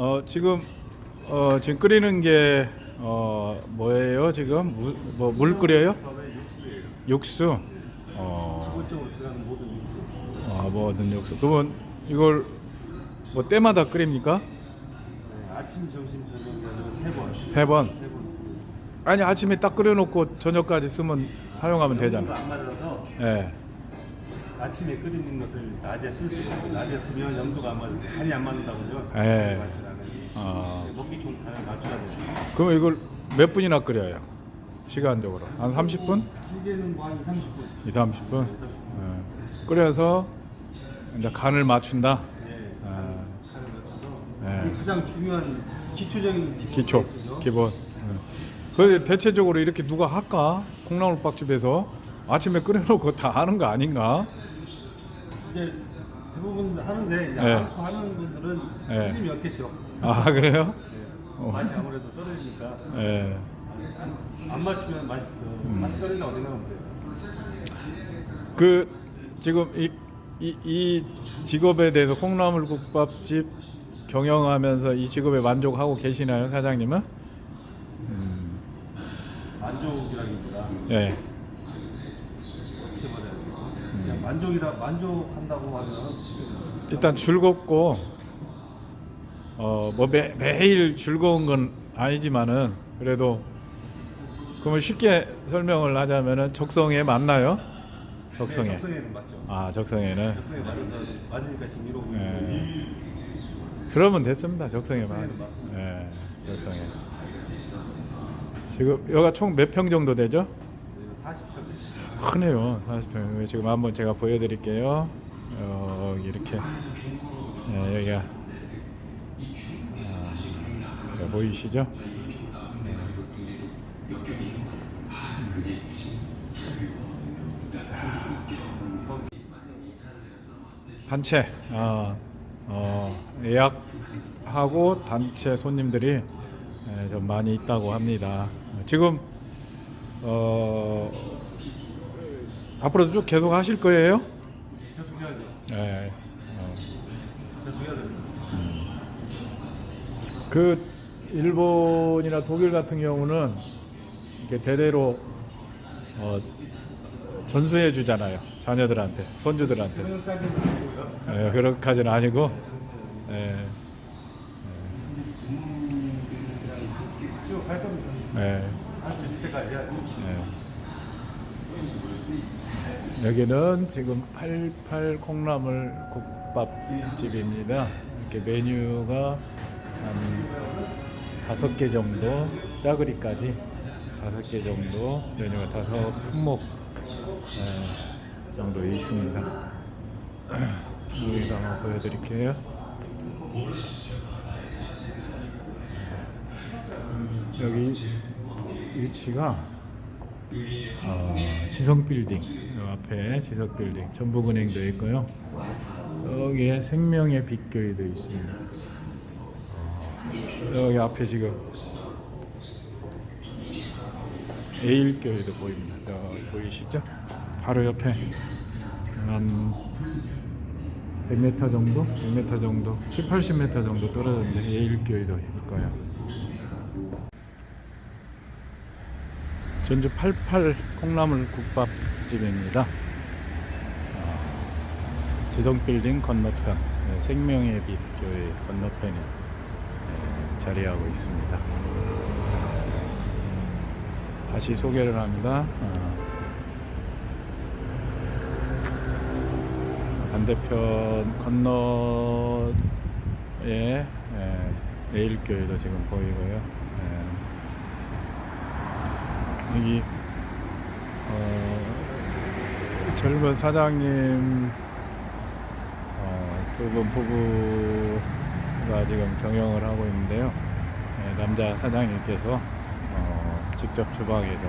어, 지금 어, 지금 끓이는 게 어, 뭐예요? 지금 뭐 물 끓여요? 밥에 육수예요. 육수. 어, 기본적으로 들어가는 모든 육수. 아, 뭐든 육수. 그러면 이걸 뭐 때마다 끓입니까? 네, 아침, 점심, 저녁이 아니라 세 번. 세 번. 세 번. 아니 아침에 딱 끓여놓고 저녁까지 쓰면 사용하면 되잖아. 안 맞아서 예. 아침에 끓이는 것을 낮에 쓸 수가 없고 낮에 쓰면 염도가 안 맞아서 간이 안 맞는다고 그러죠. 예. 맞지 않아요. 아. 네, 먹기 좋은 간을 맞춰야 돼요. 그럼 이걸 몇 분이나 끓여요? 시간적으로 한 30분? 길게는 뭐한 2, 30분. 2, 30분? 예. 끓여서 이제 간을 맞춘다. 네. 아. 간을 맞춰서 예. 이게 가장 중요한 기초적인 기초, 베이스죠. 기본. 예. 그 대체적으로 이렇게 누가 할까? 콩나물밥집에서 아침에 끓여놓고 다 하는 거 아닌가? 이게 대부분 하는데 이제 네. 않고 하는 분들은 네. 손님이 없겠죠. 아 그래요? 네. 어. 맛이 아무래도 떨어지니까 예. 안, 안 맞추면 맛이 더 음. 맛이 떨어진다고 생각하면 돼요. 그 지금 이, 이, 이 직업에 대해서 콩나물국밥집 경영하면서 이 직업에 만족하고 계시나요, 사장님은? 음, 만족이라기보다 예. 그냥 만족이라 만족한다고 하면 좀 일단 즐겁고 어뭐 매일 즐거운 건 아니지만은 그래도 그러면 쉽게 설명을 하자면은 적성에 맞나요? 적성에. 네, 적성에는 맞죠. 아 적성에는. 적성에 맞아서 맞으니까 지금 이러고 예. 그러면 됐습니다. 적성에 맞. 적성에는 맞습니다. 예, 적성에. 지금 여기가 총 몇 평 정도 되죠? 40평. 크네요. 40평. 지금 한번 제가 보여드릴게요. 여기 이렇게 예, 여기가 아, 보이시죠? 단체 어, 어, 예약하고 단체 손님들이 예, 좀 많이 있다고 합니다. 지금 어, 앞으로도 쭉 계속 하실 거예요? 계속 해야죠. 예. 어. 계속 해야 됩니다. 그 일본이나 독일 같은 경우는 이게 대대로 어, 전수해 주잖아요. 자녀들한테, 손주들한테. 그런까지는 아니고요. 예, 그렇게까지는 아니고. 예, 쭉할 겁니다. 예, 할수 있을 때까지 해야죠. 예. 여기는 지금 88 콩나물 국밥집입니다. 이렇게 메뉴가 한 다섯 개 정도, 짜그리까지 다섯 개 정도 메뉴가 다섯 품목 예, 정도 있습니다. 여기가 한번 보여드릴게요. 음, 여기 위치가 어, 지성빌딩 요 앞에 지성빌딩 전북은행도 있고요. 여기에 생명의 빛교회도 있습니다. 어, 여기 앞에 지금 에일교회도 보입니다. 저 보이시죠? 바로 옆에 한 100m 정도, 100m 정도, 7, 80m 정도 떨어졌는데 에일교회도 있고요. 전주 88 콩나물 국밥집입니다. 어, 지성빌딩 건너편 네, 생명의 빛 교회 건너편에 네, 자리하고 있습니다. 음, 다시 소개를 합니다. 어, 반대편 건너에 예, 내일교회도 지금 보이고요. 예. 여기 어, 젊은 사장님 어, 두분 부부가 지금 경영을 하고 있는데요. 예, 남자 사장님께서 어, 직접 주방에서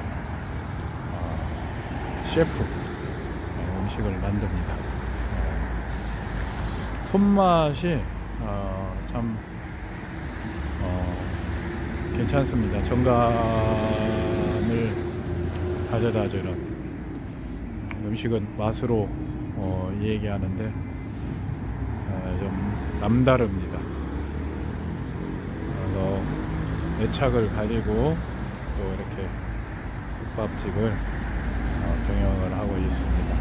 어, 셰프 예, 음식을 만듭니다. 어, 손맛이 어, 참 어, 괜찮습니다. 정감을 가져다주는 음식은 맛으로 어, 얘기하는데 어, 좀 남다릅니다. 애착을 가지고 또 이렇게 국밥집을 어, 경영을 하고 있습니다.